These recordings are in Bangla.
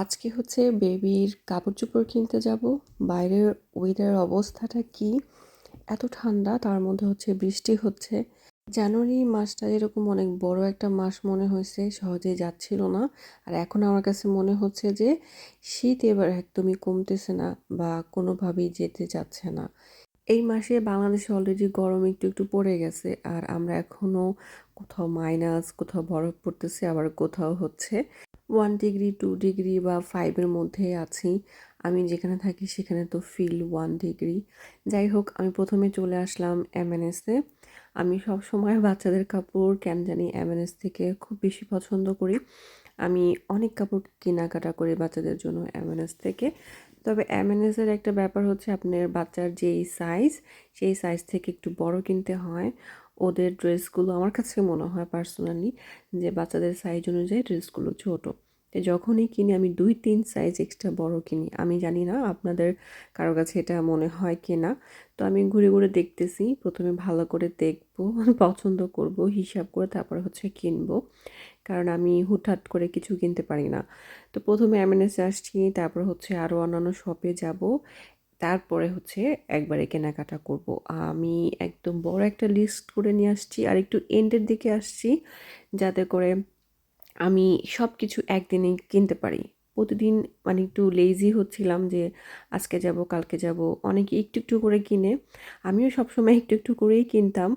আজকে হচ্ছে বেবির কাপড় চোপড় কিনতে যাব। বাইরের ওয়েদার অবস্থাটা কি? এত ঠান্ডা, তার মধ্যে হচ্ছে বৃষ্টি হচ্ছে। জানুয়ারি মাসটা এরকম অনেক বড় একটা মাস মনে হয়েছে সহজে যাচ্ছিল না। আর এখন আমার কাছে মনে হচ্ছে যে, শীত এবার একদমই কমতেছে না বা কোনোভাবেই যেতে যাচ্ছে না। এই মাসে বাংলাদেশে অলরেডি গরম একটু একটু পড়ে গেছে, আর আমরা এখনও কোথাও মাইনাস কোথাও বরফ পড়তেছে, আবার কোথাও হচ্ছে ওয়ান ডিগ্রি টু ডিগ্রি বা ফাইভের মধ্যে আছি। আমি যেখানে থাকি সেখানে তো ফিল ওয়ান ডিগ্রি যাই হোক, আমি প্রথমে চলে আসলাম এমএনএসে আমি সব সময় বাচ্চাদের কাপড় কেন জানি এমএনএস থেকে খুব বেশি পছন্দ করি। আমি অনেক কাপড় কেনাকাটা করি বাচ্চাদের জন্য এমএনএস থেকে। তবে এমএনএসের একটা ব্যাপার হচ্ছে আপনার বাচ্চার যেই সাইজ সেই সাইজ থেকে একটু বড় কিনতে হয়। ওদের ড্রেসগুলো আমার কাছে মনে হয় পার্সোনালি যে বাচ্চাদের সাইজ অনুযায়ী ড্রেসগুলো ছোটো। যখনই কিনি আমি দুই তিন সাইজ এক্সট্রা বড় কিনি। আমি জানি না আপনাদের কারও কাছে এটা মনে হয় কি না। তো আমি ঘুরে ঘুরে দেখতেছি, প্রথমে ভালো করে দেখব, পছন্দ করব, হিসাব করে তারপরে হচ্ছে কিনবো। কারণ আমি হুটহাট করে কিছু কিনতে পারি না। তো প্রথমে এমএনএসে আসছি, তারপর হচ্ছে আরও অন্যান্য শপে যাব। তারপরে হচ্ছে একবারে কেনাকাটা করব। আমি একদম বড় একটা লিস্ট করে নিয়ে আসছি আর একটু এন্ডের দিকে আসছি যাতে করে আমি সব কিছু একদিনেই কিনতে পারি। প্রতিদিন মানে একটু লেজি হচ্ছিলাম যে আজকে যাব, কালকে যাব। অনেকে একটু একটু করে কিনে। আমিও সবসময় একটু একটু করেই কিনতাম।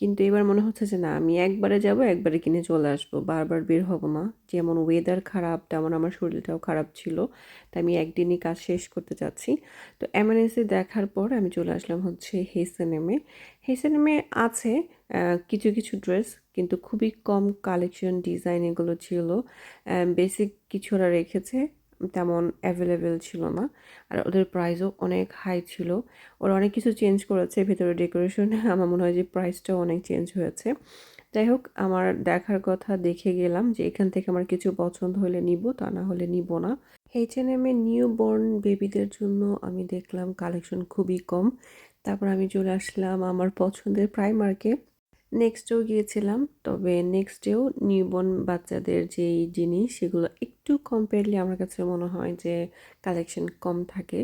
কিন্তু এবার মনে হচ্ছে যে, না, আমি একবারে যাব, একবারে কিনে চলে আসব। বারবার বের হব না যেমন ওয়েদার খারাপ, তেমন আমার শরীরটাও খারাপ ছিল, তাই আমি একদিনই কাজ শেষ করতে চাচ্ছি। তো এমএনএসে দেখার পর আমি চলে আসলাম হচ্ছে হেসেনেমে হেসেনেমে আছে কিছু কিছু ড্রেস কিন্তু খুবই কম কালেকশন ডিজাইন এগুলো ছিল। বেসিক কিছু ওরা রেখেছে। তেমন অ্যাভেলেবেল ছিল না। আর ওদের প্রাইসও অনেক হাই ছিল। ওরা অনেক কিছু চেঞ্জ করেছে, ভেতরে ডেকোরেশন আমার মনে হয় যে প্রাইসটাও অনেক চেঞ্জ হয়েছে। যাই হোক, আমার দেখার কথা দেখে গেলাম যে এখান থেকে আমার কিছু পছন্দ হলে নিব, তা না হলে নিব না। এইচ এন এম এ নিউ বর্ন বেবিদের জন্য আমি দেখলাম কালেকশন খুবই কম। তারপর আমি চলে আসলাম আমার পছন্দের প্রাইমার্কে নেক্সটেও গিয়েছিলাম, তবে নেক্সটেও নিউবর্ন বাচ্চাদের যেই জিনিস, সেগুলো একটু কম্পেয়ারলি আমার কাছে মনে হয় যে কালেকশন কম থাকে।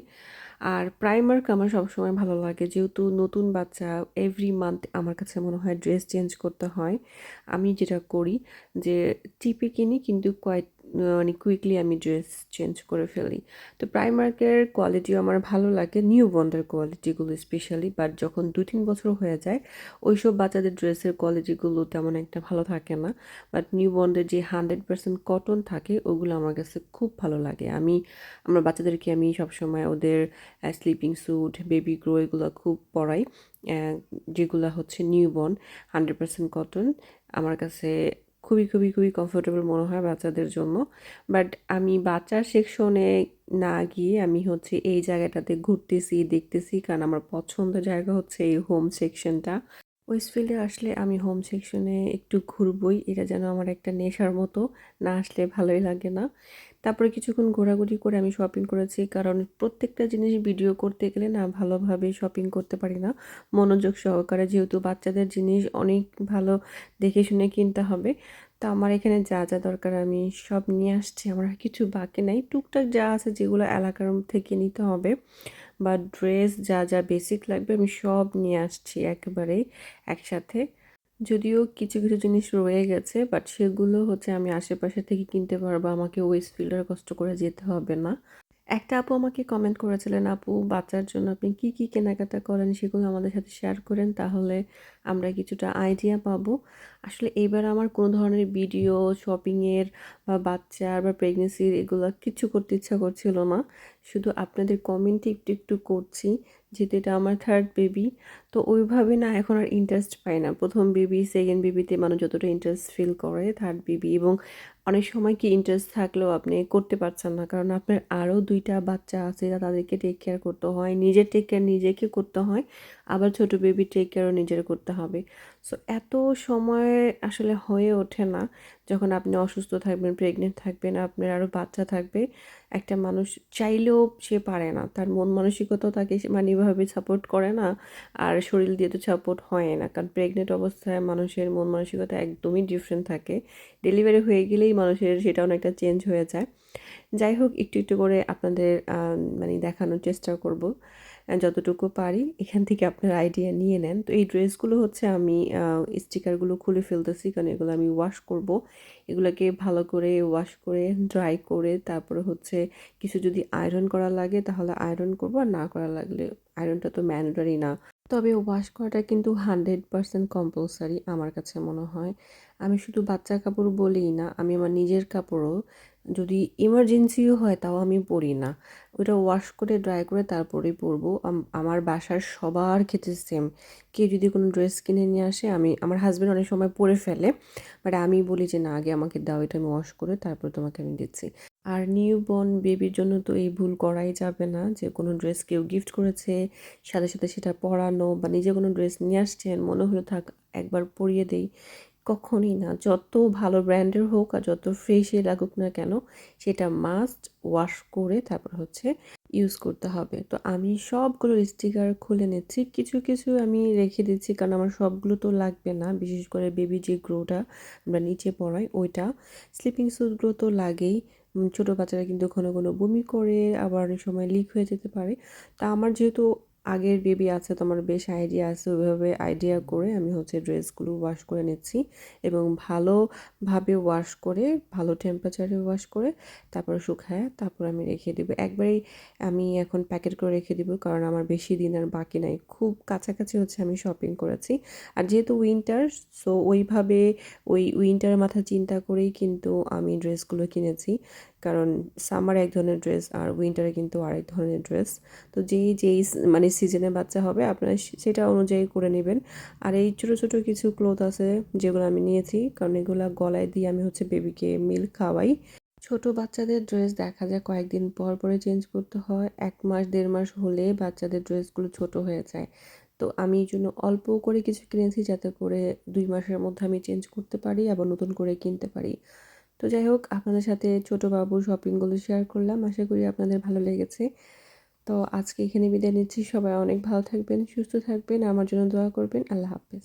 আর প্রাইমার্ক আমার সবসময় ভালো লাগে, যেহেতু নতুন বাচ্চা এভরি মান্থ আমার কাছে মনে হয় ড্রেস চেঞ্জ করতে হয়। আমি যেটা করি যে টিপে কিনি কিন্তু কয়েক মানে কুইকলি আমি ড্রেস চেঞ্জ করে ফেলি। তো প্রাইমার্কের কোয়ালিটিও আমার ভালো লাগে নিউ বন্ডের কোয়ালিটিগুলো স্পেশালি বাট যখন দু তিন বছর হয়ে যায়, ওইসব বাচ্চাদের ড্রেসের কোয়ালিটিগুলো তেমন একটা ভালো থাকে না। বাট নিউ বন্ডের যে হান্ড্রেড পার্সেন্ট কটন থাকে, ওগুলো আমার কাছে খুব ভালো লাগে। আমি, আমার বাচ্চাদেরকে আমি সবসময় ওদের স্লিপিং স্যুট বেবি গ্রো এগুলো খুব পরাই। যেগুলো হচ্ছে newborn hundred percent cotton আমার কাছে খুবই খুবই খুবই কমফোর্টেবল মনে হয় বাচ্চাদের জন্য। বাট আমি বাচ্চার সেকশনে না গিয়ে আমি হচ্ছে এই জায়গাটাতে ঘুরতেছি, দেখতেছি, কারণ আমার পছন্দের জায়গা হচ্ছে এই হোম সেকশনটা ওয়েস্টফিল্ডে আসলে আমি হোম সেকশনে একটু ঘুরবই। এটা যেন আমার একটা নেশার মতো না আসলে ভালোই লাগে না। তারপরে কিছুক্ষণ ঘোরাঘুরি করে আমি শপিং করেছি। কারণ প্রত্যেকটা জিনিস ভিডিও করতে গেলে না ভালোভাবে শপিং করতে পারি না। মনোযোগ সহকারে যেহেতু বাচ্চাদের জিনিস অনেক ভালো দেখে শুনে কিনতে হবে। তো আমার এখানে যা যা দরকার আমি সব নিয়ে আসছি। আমার কিছু বাকি নাই। টুকটাক যা আছে যেগুলো এলাকার থেকে নিতে হবে বা ড্রেস যা যা বেসিক লাগবে আমি সব নিয়ে আসছি একেবারেই একসাথে। যদিও কিছু কিছু জিনিস রয়ে গেছে বাট সেগুলো হচ্ছে আমি আশেপাশে থেকে কিনতে পারব। আমাকে ওয়েস্ট ফিল্ডার কষ্ট করে যেতে হবে না। একটা আপু আমাকে কমেন্ট করেছিলেন, আপু, বাচ্চার জন্য আপনি কি কি কেনাকাটা করেন সেগুলো আমাদের সাথে শেয়ার করেন, তাহলে আমরা কিছুটা আইডিয়া পাবো। আসলে এবার আমার কোনো ধরনের ভিডিও শপিংয়ের বা বাচ্চার বা প্রেগনেন্সির এগুলো কিছু করতে ইচ্ছা করছিল না। শুধু আপনাদের কমেন্টে একটু একটু করছি যেহেতু এটা আমার থার্ড বেবি তো ওইভাবে না এখন আর ইন্টারেস্ট পায় না। প্রথম বেবি সেকেন্ড বেবিতে মানুষ যতটা ইন্টারেস্ট ফিল করে থার্ড বেবি এবং অনেক সময় কি ইন্টারেস্ট থাকলেও আপনি করতে পারছেন না। কারণ আপনার আরও দুইটা বাচ্চা আছে, তাদেরকে টেক কেয়ার করতে হয়, নিজের টেক কেয়ার নিজেকে করতে হয়। আবার ছোট বেবি টেক কেয়ারও নিজের করতে হবে। সো এত সময় আসলে হয়ে ওঠে না যখন আপনি অসুস্থ থাকবেন প্রেগনেন্ট থাকবেন, আপনার আরও বাচ্চা থাকবে, একটা মানুষ চাইলেও সে পারে না। তার মন মানসিকতাও তাকে মানে এভাবে সাপোর্ট করে না আর শরীর দিয়ে তো সাপোর্ট হয় না। কারণ প্রেগনেন্ট অবস্থায় মানুষের মন মানসিকতা একদমই ডিফারেন্ট থাকে। ডেলিভারি হয়ে গেলেই মানুষের সেটা অনেকটা চেঞ্জ হয়ে যায়। যাই হোক, একটু একটু করে আপনাদের মানে দেখানোর চেষ্টা করব। যতটুকু পারি, এখান থেকে আপনার আইডিয়া নিয়ে নেন। তো এই ড্রেসগুলো হচ্ছে আমি স্টিকারগুলো খুলে ফেলতেছি। কারণ এগুলো আমি ওয়াশ করব। এগুলোকে ভালো করে ওয়াশ করে ড্রাই করে, তারপরে হচ্ছে কিছু যদি আয়রন করা লাগে, তাহলে আয়রন করব। আর না করা লাগলে আয়রনটা তো ম্যান্ডারি না। তবে ওয়াশ করাটা কিন্তু হান্ড্রেড পারসেন্ট কম্পালসারি আমার কাছে মনে হয়। আমি শুধু বাচ্চা কাপড় বলিই না, আমি আমার নিজের কাপড়ও যদি ইমার্জেন্সিও হয়, তাও আমি পরি না। ওটা ওয়াশ করে ড্রাই করে তারপরেই পরবো আমার বাসার সবার ক্ষেত্রে সেম কেউ যদি কোনো ড্রেস কিনে নিয়ে আসে, আমি, আমার হাজব্যান্ড অনেক সময় পরে ফেলে বাট আমি বলি যে, না, আগে আমাকে দাও, এটা আমি ওয়াশ করে তারপর তোমাকে আমি দিচ্ছি। আর নিউ বর্ন বেবির জন্য তো এই ভুল করাই যাবে না, যে কোনো ড্রেস কেউ গিফট করেছে, সাথে সাথে সেটা পরানো, বা নিজে কোনো ড্রেস নিয়ে আসছেন, মনে হলো থাক, একবার পরিয়ে দেই। কখনই না। যত ভালো ব্র্যান্ডের হোক আর যত ফ্রেশই লাগুক না কেন, সেটা মাস্ট ওয়াশ করে তারপর হচ্ছে ইউজ করতে হবে। তো আমি সবগুলো স্টিকার খুলে নিচ্ছি। কিছু কিছু আমি রেখে দিচ্ছি কারণ আমার সবগুলো তো লাগবে না। বিশেষ করে বেবি যে গ্রোটা আমরা নিচে পড়াই, ওইটা স্লিপিং স্যুটগুলো তো লাগেই। ছোটো বাচ্চারা কিন্তু ঘন ঘন বমি করে, আবার অনেক সময় লিক হয়ে যেতে পারে। তা আমার যেহেতু আগের বেবি আছে, তোমার বেশ আইডিয়া আছে, ওইভাবে আইডিয়া করে আমি হচ্ছে ড্রেসগুলো ওয়াশ করে নিচ্ছি এবং ভালোভাবে ওয়াশ করে, ভালো টেম্পারেচারে ওয়াশ করে তারপরে শুকায়, তারপর আমি রেখে দেবো। একবারেই আমি এখন প্যাকেট করে রেখে দেবো কারণ আমার বেশি দিন আর বাকি নাই। খুব কাছাকাছি হচ্ছে আমি শপিং করেছি। আর যেহেতু উইন্টার সো ওইভাবে ওই উইন্টারের মাথা চিন্তা করেই কিন্তু আমি ড্রেসগুলো কিনেছি। কারণ সামার এক ধরনের ড্রেস আর উইন্টারে কিন্তু আরেক ধরনের ড্রেস তো যেই যেই মানে সিজনে বাচ্চা হবে, আপনারা সেটা অনুযায়ী করে নেবেন। আর এই ছোটো ছোটো কিছু ক্লোথ আছে যেগুলো আমি নিয়েছি, কারণ এগুলো গলায় দিয়ে আমি হচ্ছে বেবিকে মিল্ক খাওয়াই। ছোট বাচ্চাদের ড্রেস দেখা যায় কয়েকদিন পর পরে চেঞ্জ করতে হয়, এক মাস, দেড় মাস হলে বাচ্চাদের ড্রেসগুলো ছোট হয়ে যায়। তো আমি এই জন্য অল্প করে কিছু কিনেছি যাতে করে দুই মাসের মধ্যে আমি চেঞ্জ করতে পারি, আবার নতুন করে কিনতে পারি। তো যাই হোক, আপনাদের সাথে ছোটো বাবু শপিংগুলো শেয়ার করলাম, আশা করি আপনাদের ভালো লেগেছে। তো আজকে এখানে বিদায় নিচ্ছি। সবাই অনেক ভালো থাকবেন, সুস্থ থাকবেন। আমার জন্য দোয়া করবেন। আল্লাহ হাফেজ।